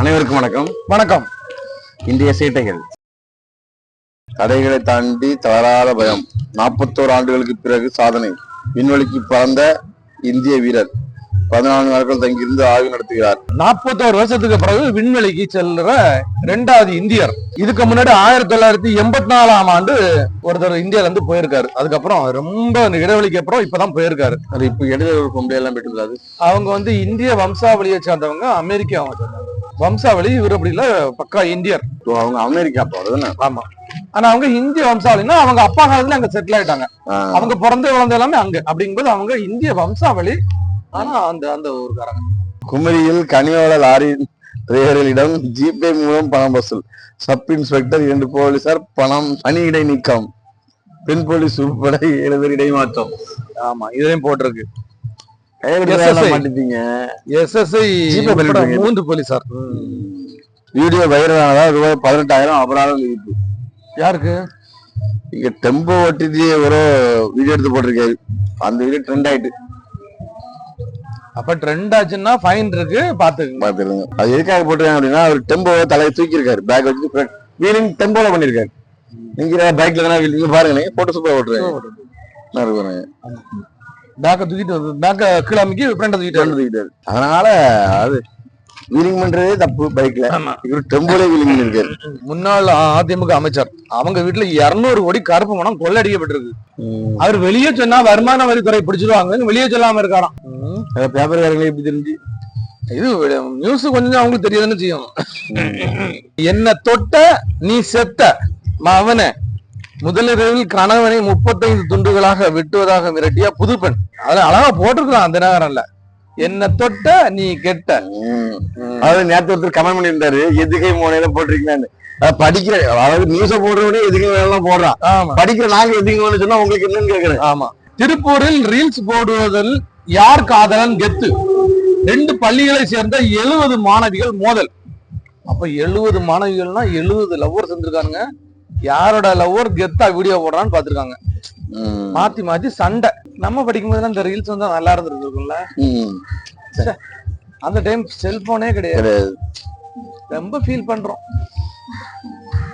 அனைவருக்கும் வணக்கம். வணக்கம். இன்றைய சேட்டைகள். தடைகளை தாண்டி தளராத பயம். நாற்பத்தோரு ஆண்டுகளுக்கு பிறகு சாதனை. விண்வெளிக்கு பறந்த இந்திய வீரர். பதினான்கு நாட்கள் தங்கியிருந்து ஆய்வு நடத்துகிறார். நாற்பத்தோரு வருஷத்துக்கு பிறகு விண்வெளிக்கு செல்ற ரெண்டாவது இந்தியர். இதுக்கு முன்னாடி ஆயிரத்தி தொள்ளாயிரத்தி எண்பத்தி நாலாம் ஆண்டு ஒருத்தர் இந்தியால இருந்து போயிருக்காரு. அதுக்கப்புறம் ரொம்ப இடைவெளிக்கு அப்புறம் இப்பதான் போயிருக்காரு. அது இப்ப இடையில ஒரு பொம்பளை எல்லாம் பெற்றுள்ளாது. அவங்க வந்து இந்திய வம்சாவளியை சேர்ந்தவங்க அமெரிக்காவை சேர்ந்தவங்க. வம்சாவளி இவர் அப்படி இல்ல பக்கா இந்தியர். அவங்க அமெரிக்கா போறதுன்னு ஆமா. ஆனா அவங்க இந்திய வம்சாவளின்னா அவங்க அப்பா காலத்துல அங்க செட்டில் ஆயிட்டாங்க. அவங்க பிறந்த வளர்ந்த எல்லாமே அங்க. அப்படிங்கும்போது அவங்க இந்திய வம்சாவளி ஆனா அந்த அந்த ஊருக்காரங்க. குமரியில் கனியோல லாரி டிரைவர்களிடம் ஜிபே மூலம் பணம் வசூல். சப் இன்ஸ்பெக்டர் இரண்டு போலீசார் பணம் பணியிடை நீக்கம் பெண் போலீஸ் உட்பட ஏழு பேர் இடைமாற்றம். ஆமா இதுலயும் போட்டிருக்கு. மாட்டிட்டீங்க. எஸ்எஸ்ஐ. மூன்று போலீசார் வீடியோ வைரல் ஆனதா ரூபாய் பதினெட்டாயிரம் அபராதம் விதிப்பு யாருக்கு? இங்க டெம்போ ஓட்டிட்டு ஒரு வீடியோ எடுத்து போட்டிருக்காரு. அந்த வீடியோ ட்ரெண்ட் ஆயிட்டு. அப்ப ட்ரெண்ட் ஆச்சுன்னா ஃபைன் இருக்கு பாத்துக்கங்க. பாத்துருங்க அது எதுக்காக போட்டிருக்காங்க அப்படின்னா அவர் டெம்போ தலையை தூக்கி இருக்காரு பேக் வச்சு வீலிங் டெம்போல பண்ணிருக்காரு நீங்க பைக்ல தானே நீங்க பாருங்க நீங்க போட்டோ சூப்பரா ஓட்டுறேன் நல்லா பேக்க தூக்கிட்டு வந்து பேக்க கீழே அமைக்கி ஃப்ரெண்ட தூக்கிட்டு வந்து. தூக்கிட்டாரு அதனால அது வீலிங் பண்றதே தப்பு பைக்ல இவர் டெம்போல வீலிங் பண்ணிருக்காரு. முன்னாள் அதிமுக அமைச்சர். அவங்க வீட்டுல இருநூறு கோடி கருப்பு பணம் கொள்ளடிக்கப்பட்டிருக்கு. அவர் வெளியே சொன்னா வருமான வரித்துறை பிடிச்சிருவாங்க வெளியே சொல்லாம இருக்காராம். பேப்பர்காரங்களே எப்படி தெரிஞ்சு? இது நியூஸ் கொஞ்சம் அவங்களுக்கு தெரியாதுன்னு செய்யும் என்ன தொட்ட நீ செத்த அவன. முதலிரவில் கணவனை முப்பத்தைந்து துண்டுகளாக வெட்டுவதாக மிரட்டிய புது பெண் அதுல அழகா போட்டிருக்கலாம் அந்த நேரம்ல என்ன தொட்ட நீ கெட்ட. அதாவது நேத்து ஒருத்தர் கமெண்ட் பண்ணியிருந்தாரு எதுகை மோனையில போட்டிருக்கீங்கன்னு படிக்கிற அதாவது நியூஸ போடுறவனே எதுகை மேலாம் போடுறான். படிக்கிற நாங்க எதுக்கு சொன்னா உங்களுக்கு என்னன்னு கேக்குறேன். ஆமா. திருப்பூரில் ரீல்ஸ் போடுவதில் யார் காதலன் கெத்து? ரெண்டு பள்ளிகளை சேர்ந்த எழுபது மாணவிகள் மோதல். அப்ப எழுபது மாணவிகள்னா எழுபது லவ்வர் செஞ்சிருக்கானுங்க யாரோட லவ்வர் கெத்தா வீடியோ போடுறான்னு பாத்துருக்காங்க. மாத்தி மாத்தி சண்டை. நம்ம படிக்கும்போது இந்த ரீல்ஸ் வந்து நல்லா இருந்திருக்கும்ல ம். அந்த டைம் செல்போனே கிடையாது. ரொம்ப ஃபீல் பண்றோம்.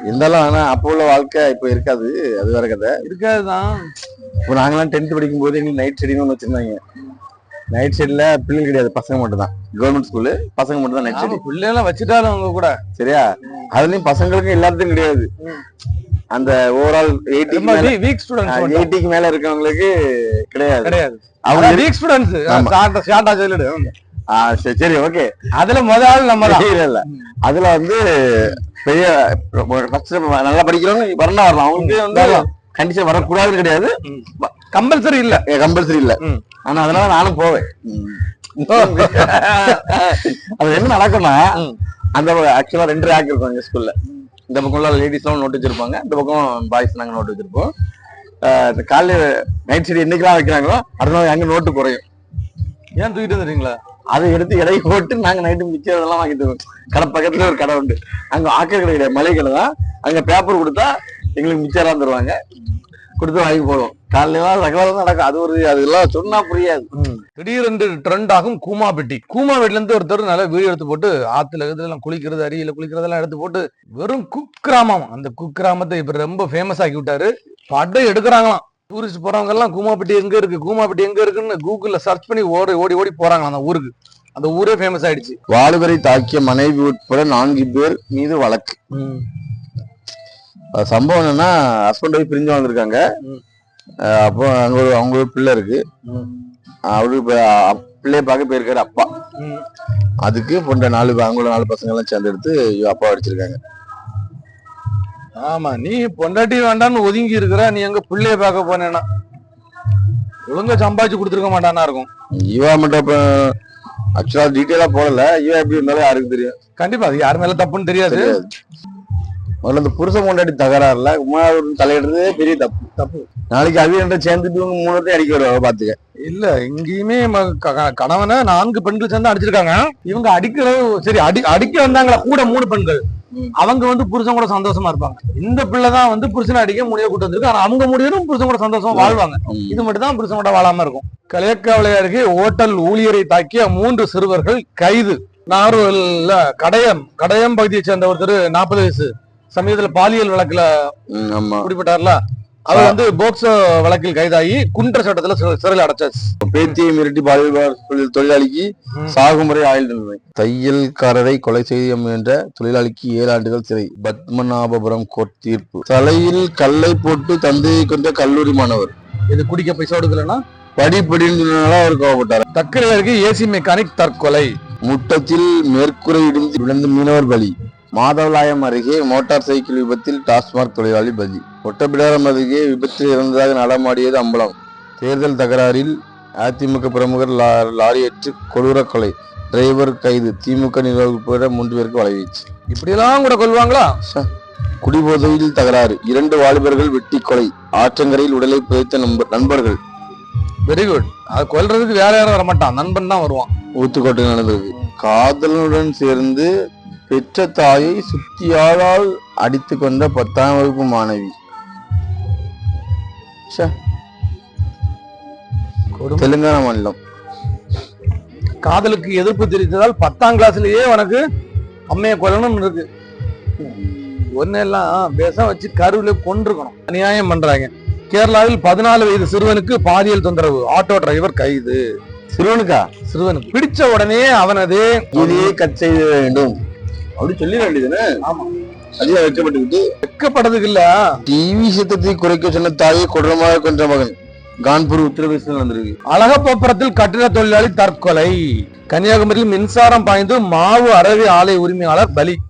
இருந்தாலும் ஆனா அப்போ உள்ள வாழ்க்கை இப்ப இருக்காது. அது வேற கதை. இருக்காதுதான். இப்போ நாங்கெல்லாம் டென்த் படிக்கும் போது எங்களுக்கு நைட் ஷெடியூல் ஒன்று வச்சிருந்தாங்க. நைட் ஷெட்ல பிள்ளைங்க கிடையாது பசங்க மட்டும் தான் கவர்மெண்ட் ஸ்கூலு பசங்க மட்டும் தான் நைட் ஷெடி பிள்ளைலாம் வச்சுட்டாலும் அவங்க கூட. சரியா? அதுலயும் பசங்களுக்கும் எல்லாத்துக்கும் கிடையாது. அந்த ஓவரால் மேல வீக் ஸ்டூடெண்ட்ஸ் எயிட்டிக்கு மேல இருக்கவங்களுக்கு கிடையாது. கிடையாது. அவங்க வீக் ஸ்டூடெண்ட்ஸ் ஆமா. ஷார்ட்டா சொல்லிடு. சரி, ஓகே அதுல முதல் நம்ம இல்ல இல்ல. அதுல வந்து பெரிய நல்லா படிக்கிறவங்க வரலாம் வரலாம். அவங்களுக்கு வந்து. கண்டிஷன் வரக்கூடாதுன்னு கிடையாது. கம்பல்சரி இல்ல. கம்பல்சரி இல்ல. ஆனா அதனால நானும் போவேன். அது என்ன நடக்கும்னா. அந்த ஆக்சுவலா ரெண்டு ரேக் இருக்கும் எங்க ஸ்கூல்ல இந்த பக்கம் லேடிஸ் எல்லாம் நோட் வச்சிருப்பாங்க. இந்த பக்கம் பாய்ஸ் நாங்க நோட் வச்சிருப்போம். இந்த காலையில நைட் சைடு என்னைக்கெல்லாம் வைக்கிறாங்களோ அடுத்த அங்க நோட்டு குறையும். ஏன் தூக்கிட்டு வந்துட்டீங்களா அதை எடுத்து இடையே போட்டு நாங்க நைட்டு மிச்சம் இதெல்லாம் வாங்கிட்டு. கடை பக்கத்துல ஒரு கடை உண்டு. அங்க ஆக்கர் கடை கிடையாது. மளிகை கடை தான். அங்க பேப்பர் கொடுத்தா எங்களுக்கு மிச்சம் தருவாங்க. கொடுத்து வாங்கி போடுவோம். காலையில சகலம் நடக்கும். அது ஒரு அதெல்லாம் சொன்னா புரியாது. திடீரென்று ட்ரெண்ட் ஆகும் கூமா பெட்டி. கூமா பெட்டில இருந்து ஒருத்தர் நல்லா வீடியோ எடுத்து போட்டு ஆத்துல எல்லாம் குளிக்கிறது அருவியில குளிக்கிறதெல்லாம் எடுத்து போட்டு வெறும் குக்கிராமம். அந்த குக்கிராமத்தை இப்ப ரொம்ப ஃபேமஸ் ஆக்கி விட்டாரு. படம் எடுக்கிறாங்களாம். டூரிஸ்ட் போறவங்க எல்லாம் கூமாப்பட்டி எங்க இருக்கு? கூமாப்பட்டி எங்க இருக்குன்னு கூகுள்ல சர்ச் பண்ணி ஓடி ஓடி ஓடி போறாங்களாம் அந்த ஊருக்கு. அந்த ஊரே ஃபேமஸ் ஆயிடுச்சு. வாலிபரை தாக்கிய மனைவி உட்பட நான்கு பேர் மீது வழக்கு. சம்பவம் என்னன்னா ஹஸ்பண்ட் ஒய்ஃப் பிரிஞ்சு. அஹ் அப்போ அங்க ஒரு அவங்க ஒரு பிள்ளை இருக்கு. அவரு பிள்ளைய பார்க்க போயிருக்காரு அப்பா. அதுக்கு போன்ற நாலு அவங்களோட நாலு பசங்க எல்லாம் சேர்ந்து எடுத்து அப்பா அடிச்சிருக்காங்க. ஆமா நீ பொண்டாட்டி வேண்டாம்னு ஒதுங்கி இருக்கிற நீ எங்க பிள்ளைய பார்க்க போனேன்னா? ஒழுங்கா சம்பாதிச்சு கொடுத்துருக்க மாட்டானா இருக்கும். இவா மட்டும் இப்ப ஆக்சுவலா டீட்டெயிலா போடல. இவன் எப்படி இருந்தாலும் யாருக்கு தெரியும். கண்டிப்பா அது யார் மேல தப்புன்னு தெரியாது. முதல்ல இந்த புருஷன் கொண்டாடி தகராறுல உமாவோட தலையிடுறதே பெரிய தப்பு. தப்பு. நாளைக்கு அது என்ற சேர்ந்துட்டு இவங்க மூணு பேர்த்தையும் அடிக்க வருவாங்க பாத்துக்க இல்ல எங்கேயுமே கணவனை நான்கு பெண்கள் சேர்ந்து அடிச்சிருக்காங்க. இவங்க அடிக்கிறது சரி அடி அடிக்க வந்தாங்களா? கூட மூணு பெண்கள். அவங்க வந்து புருஷன் கூட சந்தோஷமா இருப்பாங்க. இந்த பிள்ளை தான் வந்து புருஷனை அடிக்க முடிய கூட்டு வந்திருக்கு. ஆனா அவங்க முடியணும் புருஷன் கூட சந்தோஷமா வாழ்வாங்க. இது மட்டும் தான் புருஷன் கூட வாழாம இருக்கும். கலியக்காவளை அருகே ஓட்டல் ஊழியரை தாக்கிய மூன்று சிறுவர்கள் கைது. நாகர்கோவில்ல கடையம் கடையம் பகுதியை சேர்ந்த ஒருத்தர் நாற்பது வயசு. சமீபத்துல பாலியல் வழக்குல பிடிபட்டார்ல அவர் வந்து போக்சோ வழக்கில் கைதாகி குண்டர் சட்டத்துல சிறை- சிறையில் அடைச்சாச்சு பேத்தியை மிரட்டி தொழில் தொழிலாளிக்கு. சாகுமுறை ஆயுள் தண்டனை தையல்காரரை கொலை செய்ய முயன்ற தொழிலாளிக்கு ஏழு ஆண்டுகள் சிறை. பத்மநாபபுரம் கோர்ட் தீர்ப்பு. தலையில் கல்லை போட்டு தந்தையை கொண்ட கல்லூரி மாணவர். இது குடிக்க பைசா கொடுக்கலன்னா? படி படின்னு சொன்னனால அவர் கோவப்பட்டார். தக்கரையருக்கு ஏசி மெக்கானிக் தற்கொலை. முட்டத்தில் மேற்கூரை இடிந்து விழுந்து மீனவர் பலி. மாதவலாயம் அருகே மோட்டார் சைக்கிள் விபத்தில் டாஸ்மாக் தொழிலாளி பலி. ஒட்டப்பிடாரம் அருகே விபத்தில் இறந்ததாக நடமாடியது அம்பலம். தேர்தல் தகராறில் அதிமுக பிரமுகர் லா- லாரியேற்று கொடூர கொலை டிரைவர் கைது திமுக நிர்வாக உட்பட மூன்று பேருக்கு வலைவீச்சு. இப்படியெல்லாம் கூட கொள்வாங்களா குடிபோதையில் தகராறு. இரண்டு வாலிபர்கள் வெட்டி கொலை. ஆற்றங்கரையில் உடலை புதைத்த நண்ப- நண்பர்கள். வெரி குட் அது கொல்றதுக்கு வேற யாரும் வரமாட்டான். நண்பன் தான் வருவான். ஊத்துக்கோட்டை நடந்தது காதலனுடன் சேர்ந்து பெற்ற தாயை சுத்தியாளால் அடித்து கொண்ட பத்தாம் வகுப்பு மாணவி. தெலுங்கானா மாநிலம். காதலுக்கு எதிர்ப்பு தெரிவித்ததால் பத்தாம் கிளாஸ்லயே உனக்கு அம்மைய கொல்லணும்னு இருக்கு. ஒன்னு எல்லாம் விஷம் வச்சு கருவில கொண்டிருக்கணும் அநியாயம் பண்றாங்க. கேரளாவில் பதினாலு வயது சிறுவனுக்கு பாலியல் தொந்தரவு. ஆட்டோ டிரைவர் கைது. சிறுவனுக்கா? சிறுவனுக்கு. பிடிச்ச உடனே அவனது இதையே கட் செய்ய வேண்டும். அப்படி சொல்லிட வேண்டியதுன்னு ஆமா. அதிகம் வைக்கப்பட்டுக்கிட்டு வெட்கப்படுறதுக்கு இல்ல டிவி சத்தத்தை குறைக்க சொன்ன தாயை கொடூரமாக கொன்ற மகன். கான்பூர் உத்தரப்பிரதேசத்தில் நடந்திருக்கு. அழகப்பபுரத்தில் கட்டிட தொழிலாளி தற்கொலை. கன்னியாகுமரியில் மின்சாரம் பாய்ந்து மாவு அரவி ஆலை உரிமையாளர் பலி.